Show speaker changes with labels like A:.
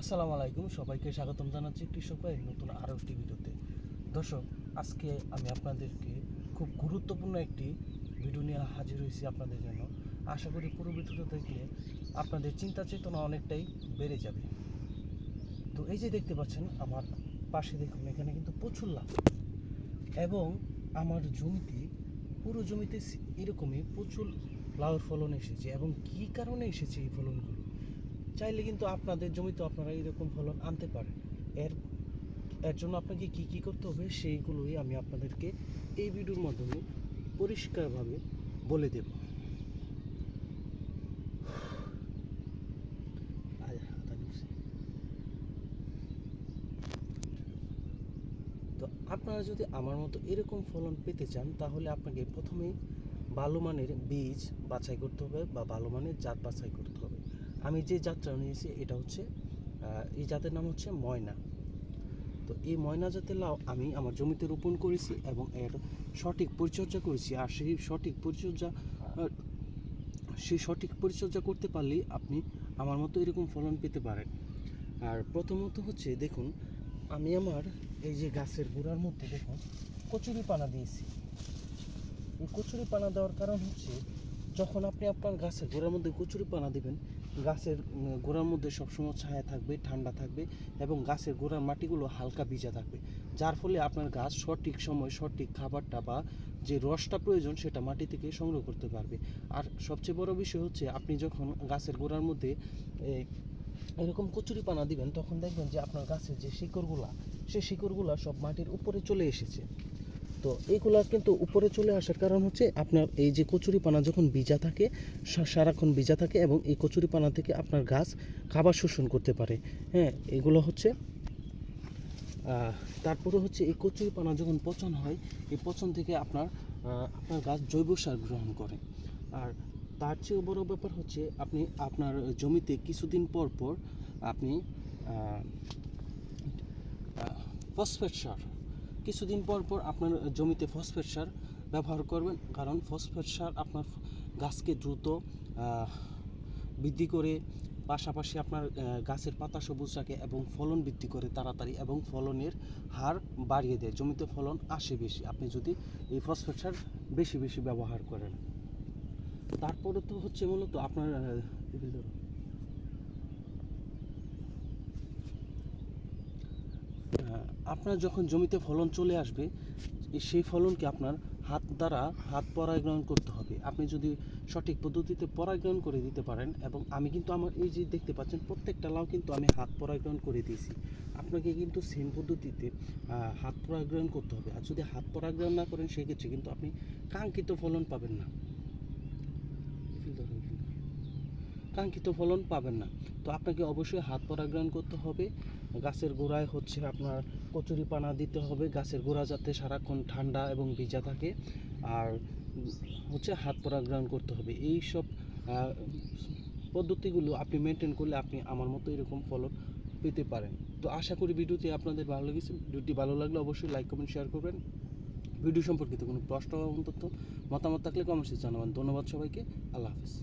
A: আসসালামু আলাইকুম, সবাইকে স্বাগতম জানাচ্ছি কৃষক ভাইয়ের নতুন আরও একটি ভিডিওতে। দর্শক, আজকে আমি আপনাদেরকে খুব গুরুত্বপূর্ণ একটি ভিডিও নিয়ে হাজির হয়েছি আপনাদের জন্য। আশা করি পুরো ভিডিওটা দেখলে আপনাদের চিন্তা চেতনা অনেকটাই বেড়ে যাবে। তো এই যে দেখতে পাচ্ছেন, আমার পাশে দেখুন, এখানে কিন্তু প্রচুর লাভ। এবং আমার জমিতে, পুরো জমিতে এরকমই প্রচুর লাউর ফলন এসেছে। এবং কি কারণে এসেছে এই ফলনগুলো? চাইলে কিন্তু আপনাদের জমিতে আপনারা এরকম ফলন আনতে পারেন। এর এর জন্য আপনাকে কি কি করতে হবে সেইগুলোই আমি আপনাদেরকে এই ভিডিওর মাধ্যমে পরিষ্কারভাবে বলে দেব। তো আপনারা যদি আমার মতো এরকম ফলন পেতে চান, তাহলে আপনাকে প্রথমেই ভালো মানের বীজ বাছাই করতে হবে বা ভালো মানের জাত বাছাই করতে হবে। আমি যে জাতটা নিয়েছি, এটা হচ্ছে এই জাতের নাম হচ্ছে ময়না। তো এই ময়না জাতের লাউ আমি আমার জমিতে রোপণ করেছি এবং এর সঠিক পরিচর্যা করেছি। আর সেই সঠিক পরিচর্যা সেই সঠিক পরিচর্যা করতে পারলেই আপনি আমার মতো এরকম ফলন পেতে পারেন। আর প্রথমত হচ্ছে, দেখুন, আমি আমার এই যে গাছের গোড়ার মধ্যে, দেখুন, কচুরি পানা দিয়েছি। এই কচুরি পানা দেওয়ার কারণ হচ্ছে, যখন আপনি আপনার গাছের গোড়ার মধ্যে কচুরি পানা দিবেন গাছের গোড়ার মধ্যে সবসময় ছায়া থাকবে, ঠান্ডা থাকবে এবং গাছের গোড়ার মাটিগুলো হালকা ভিজা থাকবে। যার ফলে আপনার গাছ সঠিক সময় সঠিক খাবারটা বা যে রসটা প্রয়োজন সেটা মাটি থেকে সংগ্রহ করতে পারবে। আর সবচেয়ে বড় বিষয় হচ্ছে আপনি যখন গাছের গোড়ার মধ্যে এরকম কচুরি পানা দিবেন, তখন দেখবেন যে আপনার গাছের যে শিকড়গুলা সেই শিকড়গুলা সব মাটির উপরে চলে এসেছে। তো এইগুলা কিন্তু উপরে চলে আসার কারণ হচ্ছে আপনার এই যে কচুরি পানা যখন ভিজা থাকে সারাক্ষণ ভিজা থাকে এবং এই কচুরি পানা থেকে আপনার গাছ খাবার শোষণ করতে পারে। হ্যাঁ এগুলো হচ্ছে তারপরে হচ্ছে এই কচুরি পানা যখন পচন হয়, এই পচন থেকে আপনার আপনার গাছ জৈব সার গ্রহণ করে। আর তার চেয়েও বড় ব্যাপার হচ্ছে আপনি আপনার জমিতে কিছুদিন পর পর আপনি ফসফেট সার কিছুদিন পর পর আপনার জমিতে ফসফেট সার ব্যবহার করবেন, কারণ ফসফেট সার আপনার গাছকে দ্রুত বৃদ্ধি করে, পাশাপাশি আপনার গাছের পাতা সবুজ রাখে এবং ফলন বৃদ্ধি করে তাড়াতাড়ি এবং ফলনের হার বাড়িয়ে দেয়। জমিতে ফলন আসে বেশি। আপনি যদি এই ফসফেট সার বেশি বেশি ব্যবহার করেন। তারপরে তো হচ্ছে মূলত আপনার আপনার যখন জমিতে ফলন চলে আসবে সেই ফলনকে আপনার হাত দ্বারা হাত পরাগায়ন করতে হবে। আপনি যদি সঠিক পদ্ধতিতে পরাগায়ন করে দিতে পারেন এবং আমি কিন্তু আমার এই যে দেখতে পাচ্ছেন, প্রত্যেকটা লাউ কিন্তু আমি হাত পরাগায়ন করে দিয়েছি। আপনাকে কিন্তু সেম পদ্ধতিতে হাত পরাগায়ন করতে হবে। আর যদি হাত পরাগায়ন না করেন, সেক্ষেত্রে কিন্তু আপনি কাঙ্ক্ষিত ফলন পাবেন না। কাঙ্ক্ষিত ফলন পাবেন না। তো আপনাকে অবশ্যই হাত পরাগায়ন করতে হবে। গাছের গোড়ায় হচ্ছে আপনার কচুরি পানা দিতে হবে। গাছের গোড়া যাতে সারাক্ষণ ঠান্ডা এবং ভিজা থাকে। আর হচ্ছে হাত পরাগায়ন করতে হবে। এই সব পদ্ধতিগুলো আপনি মেনটেন করলে আপনি আমার মতো এরকম ফলন পেতে পারেন। তো আশা করি ভিডিওটি আপনাদের ভালো লেগেছে। ভিডিওটি ভালো লাগলে অবশ্যই লাইক কমেন্ট শেয়ার করবেন। ভিডিও সম্পর্কিত কোনো প্রশ্ন বা তথ্য, মতামত থাকলে কমেন্টসে জানাবেন। ধন্যবাদ সবাইকে। আল্লাহ হাফিজ।